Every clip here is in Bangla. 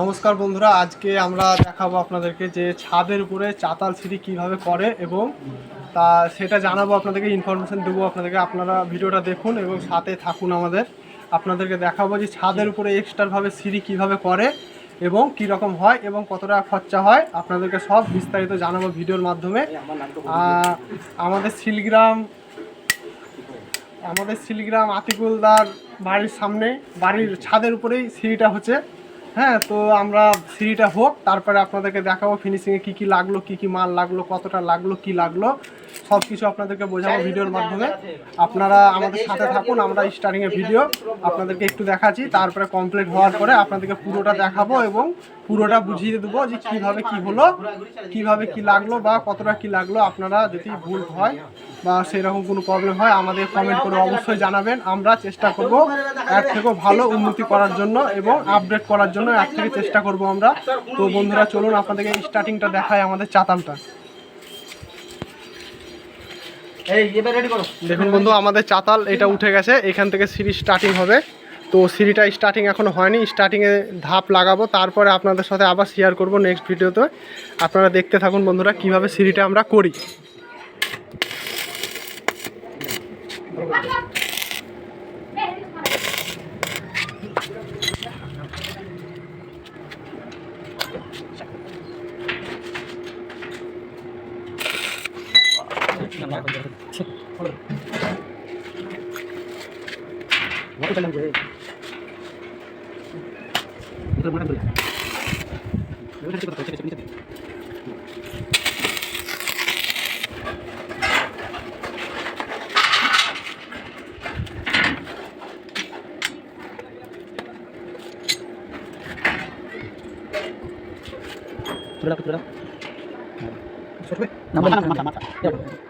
নমস্কার বন্ধুরা, আজকে আমরা দেখাবো আপনাদেরকে যে ছাদের উপরে চাতাল সিঁড়ি কীভাবে করে এবং তা সেটা জানাব আপনাদেরকে ইনফরমেশন দেবো আপনাদেরকে। আপনারা ভিডিওটা দেখুন এবং সাথে থাকুন আমাদের। আপনাদেরকে দেখাবো যে ছাদের উপরে এক্সট্রাভাবে সিঁড়ি কীভাবে করে এবং কী রকম হয় এবং কত টাকা খরচা হয়। আপনাদেরকে সব বিস্তারিত জানাব ভিডিওর মাধ্যমে। আমাদের শিলগ্রাম আমাদের শিলিগ্রাম আতিকুলদার বাড়ির সামনে, বাড়ির ছাদের উপরেই সিঁড়িটা হচ্ছে। হ্যাঁ তো আমরা সিঁড়িটা হোক, তারপরে আপনাদেরকে দেখাবো ফিনিশিংয়ে কী কী লাগল, কী কী মাল লাগল, কতটা লাগল, কী লাগল। সব কিছু আপনাদেরকে বোঝাবো ভিডিওর মাধ্যমে। আপনারা আমাদের সাথে থাকুন আমরা স্টার্টিংয়ে ভিডিও আপনাদেরকে একটু দেখাচ্ছি তারপরে কমপ্লিট হওয়ার পরে আপনাদেরকে পুরোটা দেখাবো এবং পুরোটা বুঝিয়ে দেবো যে কীভাবে কি হলো কীভাবে কি লাগল বা কতটা কি লাগল। আপনারা যদি ভুল হয় বা সেরকম কোনো প্রবলেম হয় আমাদের কমেন্ট করে অবশ্যই জানাবেন। আমরা চেষ্টা করব এর থেকেও ভালো উন্নতি করার জন্য এবং আপডেট করার জন্য এর থেকে চেষ্টা করব আমরা। তো বন্ধুরা চলুন আপনাদেরকে স্টার্টিংটা দেখায় আমাদের চাতালটা। দেখুন বন্ধু, আমাদের চাতাল, এটা উঠে গেছে। এখান থেকে সিঁড়ি স্টার্টিং হবে। তো সিঁড়িটা স্টার্টিং এখনও হয়নি। স্টার্টিংয়ে ধাপ লাগাবো। তারপরে আপনাদের সাথে আবার শেয়ার করব নেক্সট ভিডিওতে আপনারা দেখতে থাকুন বন্ধুরা, কীভাবে সিঁড়িটা আমরা করি। eh. Waktu dalam gue. Sudah, sudah. Sudah, sudah.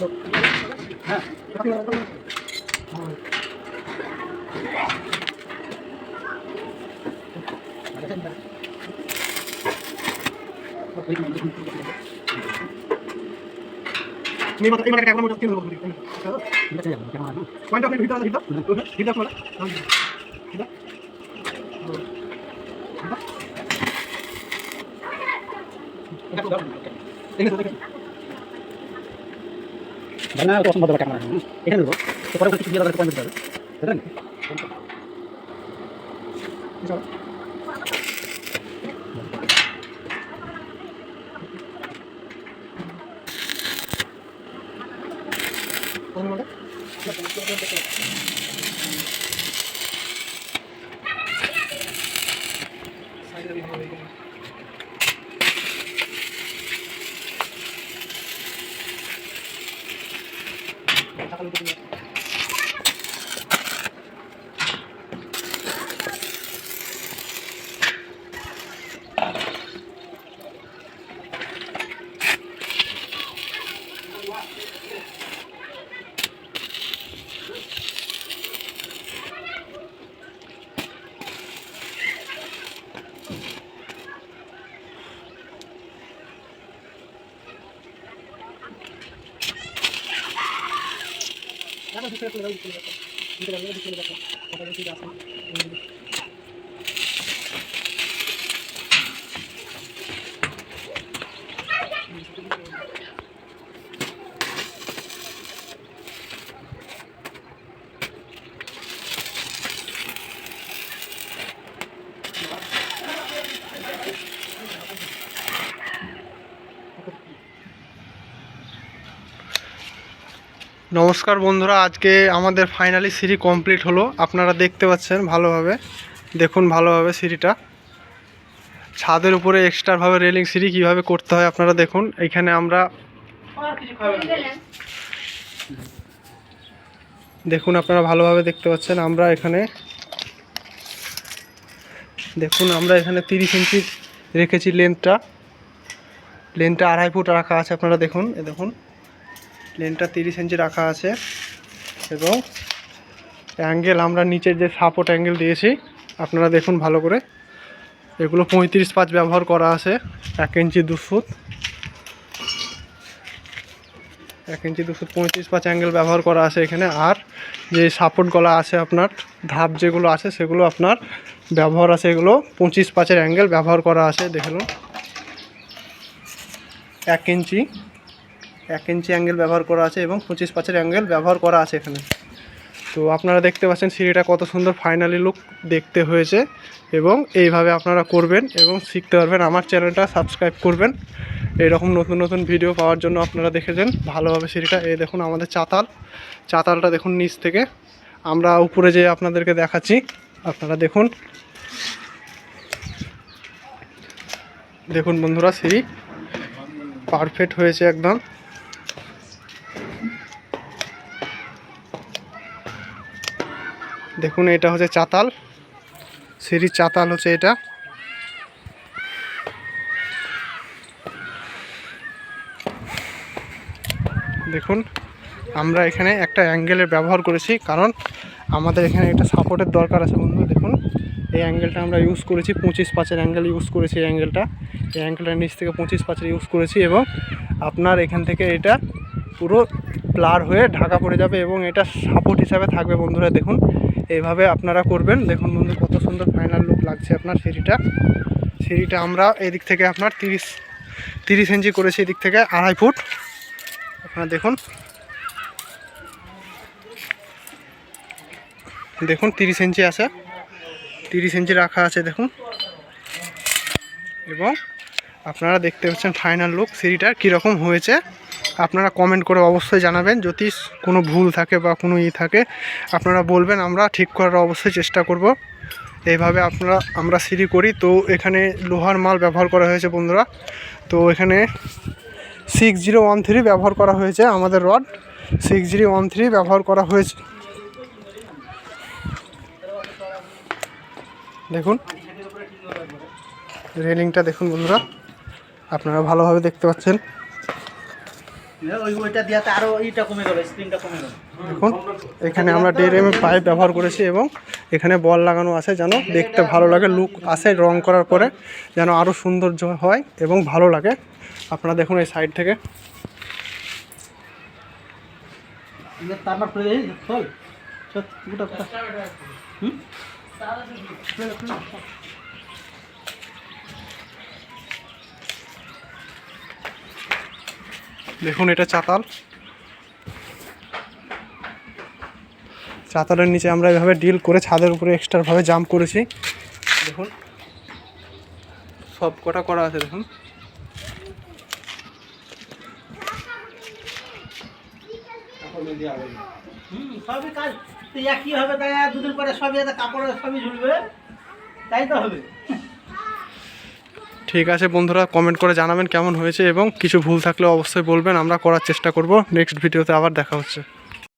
ini mau ini mau kita kita mau kita kita kita kita kita kita kita kita kita kita kita kita kita kita kita kita kita kita খোলা না তো অসম্ভব ক্যামেরা এখানে দেবো তো পরে কিছু দিয়ে দাও পয়েন্ট দিতে হবে বুঝলেন নমস্কার বন্ধুরা, আজকে আমাদের ফাইনালি সিঁড়ি কমপ্লিট হলো। আপনারা দেখতে পাচ্ছেন ভালোভাবে। দেখুন ভালোভাবে সিঁড়িটা। ছাদের উপরে এক্সট্রাভাবে রেলিং সিঁড়ি কীভাবে করতে হয় আপনারা দেখুন। এখানে আমরা দেখুন, আপনারা ভালোভাবে দেখতে পাচ্ছেন। আমরা এখানে দেখুন, আমরা এখানে তিরিশ ইঞ্চি রেখেছি লেন্থটা লেন্থটা আড়াই ফুট রাখা আছে, আপনারা দেখুন। এ দেখুন। লেন্থটা তিরিশ ইঞ্চি রাখা আছে এবং অ্যাঙ্গেল, আমরা নিচের যে সাপোর্ট অ্যাঙ্গেল দিয়েছি, আপনারা দেখুন ভালো করে। এগুলো পঁয়ত্রিশ পাঁচ ব্যবহার করা আছে, এক ইঞ্চি দু ফুট। এক ইঞ্চি দুশো পঁয়ত্রিশ পাঁচ অ্যাঙ্গেল ব্যবহার করা আছে এখানে। আর যে সাপোর্ট গলা আছে আপনার, ধাপ যেগুলো আছে সেগুলো আপনার ব্যবহার আছে, এগুলো পঁচিশ পাঁচের অ্যাঙ্গেল ব্যবহার করা আছে দেখুন এক ইঞ্চি এক ইঞ্চি অ্যাঙ্গেল ব্যবহার করা আছে এবং পঁচিশ পাঁচের অ্যাঙ্গেল ব্যবহার করা আছে এখানে। তো আপনারা দেখতে পাচ্ছেন সিঁড়িটা কত সুন্দর ফাইনালি লুক দেখতে হয়েছে এবং এইভাবে আপনারা করবেন এবং শিখতে পারবেন। আমার চ্যানেলটা সাবস্ক্রাইব করবেন। এরকম নতুন নতুন ভিডিও পাওয়ার জন্য আপনারা দেখেছেন ভালোভাবে সিঁড়িটা। এই দেখুন আমাদের চাতাল। চাতালটা দেখুন নিচ থেকে। আমরা উপরে যে আপনাদেরকে দেখাচ্ছি। আপনারা দেখুন। দেখুন বন্ধুরা সিঁড়ি। পারফেক্ট হয়েছে একদম। দেখুন, এটা হচ্ছে চাতাল। সিঁড়ির চাতাল হচ্ছে এটা। দেখুন, আমরা এখানে একটা অ্যাঙ্গেলের ব্যবহার করেছি, কারণ আমাদের এখানে একটা সাপোর্টের দরকার আছে বন্ধু, দেখুন। এই অ্যাঙ্গেলটা আমরা ইউজ করেছি, পঁচিশ পাঁচের অ্যাঙ্গেল ইউজ করেছি এই অ্যাঙ্গেলটা। এই অ্যাঙ্গেলটার নিচ থেকে পঁচিশ পাঁচের ইউজ করেছি এবং আপনার এখান থেকে এটা পুরো প্লার হয়ে ঢাকা পড়ে যাবে এবং এটা সাপোর্ট হিসাবে থাকবে বন্ধুরা, দেখুন। এইভাবে আপনারা করবেন। দেখুন বন্ধু, কত সুন্দর ফাইনাল লুক লাগছে আপনার সিঁড়িটা। সিঁড়িটা আমরা এদিক থেকে আপনার তিরিশ তিরিশ ইঞ্চি করেছি, এদিক থেকে আড়াই ফুট। আপনারা দেখুন। দেখুন, তিরিশ ইঞ্চি আছে। তিরিশ ইঞ্চি রাখা আছে, দেখুন। এবং আপনারা দেখতে পাচ্ছেন ফাইনাল লুক সিঁড়িটার কীরকম হয়েছে। আপনারা কমেন্ট করে অবশ্যই জানাবেন। যদি কোনো ভুল থাকে বা কোনো ই থাকে, আপনারা বলবেন, আমরা ঠিক করার অবশ্যই চেষ্টা করব। এইভাবে আপনারা, আমরা সিঁড়ি করি। তো এখানে লোহার মাল ব্যবহার করা হয়েছে বন্ধুরা। তো এখানে সিক্স জিরো ওয়ান থ্রি ব্যবহার করা হয়েছে আমাদের rod six zero one three ব্যবহার করা হয়েছে। দেখুন রেলিংটা দেখুন বন্ধুরা। আপনারা ভালোভাবে দেখতে পাচ্ছেন ওই ওইটা দিয়াতে আরও ইটা কমে গেল স্প্রিংটা কমে গেল দেখুন এখানে আমরা দেড় এম পাইপ ব্যবহার করেছি এবং এখানে বল লাগানো আছে যেন দেখতে ভালো লাগে লুক আসে রং করার পরে যেন আরও সৌন্দর্য হয় এবং ভালো লাগে। আপনারা দেখুন এই সাইড থেকে। তারপর দেখুন, এটা চাতাল। চাতালের নিচে আমরা এভাবে ডিল করে ছাদের উপরে এক্সট্রাভাবে জাম্প করেছি। দেখুন, সব কটা করা আছে, দেখুন। সবই কাজ। হবে তাই দুদিন পরে সবই কাপড় সবই ঝুলবে। তাই তো হবে? ঠিক আছে বন্ধুরা কমেন্ট করে জানাবেন কেমন হয়েছে এবং কিছু ভুল থাকলে অবশ্যই বলবেন, আমরা করার চেষ্টা করব। নেক্সট ভিডিওতে আবার দেখা হচ্ছে।